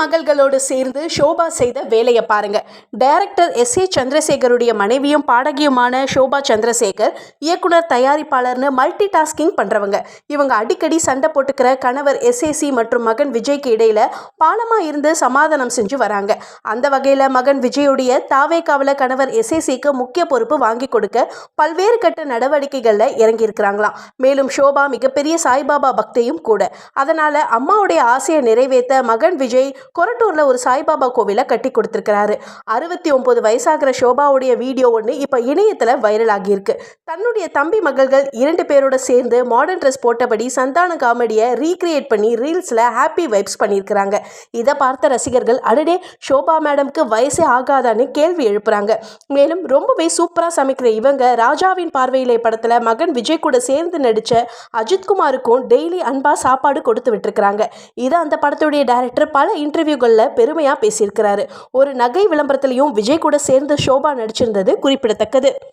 மகள்களோடு சேர்ந்து ஷோபா செய்த வேலையை பாருங்க. டைரக்டர் எஸ் ஏ சந்திரசேகருடைய மனைவியும் பாடகியுமான ஷோபா சந்திரசேகர் இயக்குனர் தயாரிப்பாளர்னு மல்டி டாஸ்கிங் பண்றவங்க. இவங்க அடிக்கடி சண்டை போட்டுக்கிற கணவர் எஸ்ஏசி மற்றும் மகன் விஜய்க்கு இடையில பாலமா இருந்து சமாதானம் செஞ்சு வராங்க. அந்த வகையில மகன் விஜயுடைய தாவேக்காவில் கணவர் எஸ்ஏசிக்கு முக்கிய பொறுப்பு வாங்கி கொடுக்க பல்வேறு கட்ட நடவடிக்கைகள்ல இறங்கி இருக்கிறாங்களாம் மேலும் ஷோபா மிகப்பெரிய சாய்பாபா பக்தியும் கூட. அதனால அம்மாவுடைய ஆசையை நிறைவேற்ற மகன் விஜய் கொரட்டூர்ல ஒரு சாய்பாபா கோவிலை கட்டி கொடுத்துருக்கிறாரு. அறுபத்தி ஒன்பது வயசாகிற ஷோபாவுடைய வீடியோ ஒன்று இப்போ இணையத்தில் வைரல் ஆகியிருக்கு தன்னுடைய தம்பி மகள்கள் இரண்டு பேரோட சேர்ந்து மாடர்ன் ட்ரெஸ் போட்டபடி சந்தான காமெடியை ரீக்ரியேட் பண்ணி ரீல்ஸில் ஹாப்பி வைப்ஸ் பண்ணியிருக்கிறாங்க. இதை பார்த்த ரசிகர்கள் அடடே ஷோபா மேடம்க்கு வயசே ஆகாதான்னு கேள்வி எழுப்புறாங்க. மேலும் ரொம்பவே சூப்பராக சமைக்கிற இவங்க ராஜாவின் பார்வையிலே படத்தில் மகன் விஜய் கூட சேர்ந்து நடித்த அஜித்குமாருக்கும் டெய்லி அன்பா சாப்பாடு கொடுத்து விட்டுருக்குறாங்க. இதை அந்த படத்துடைய டைரக்டர் பல இன்டர்வியூகளில் பெருமையாக பேசியிருக்கிறாரு. ஒரு நகை விளம்பரத்திலையும் விஜய் கூட சேர்ந்து ஷோபா நடிச்சிருந்தது குறிப்பிடத்தக்கது.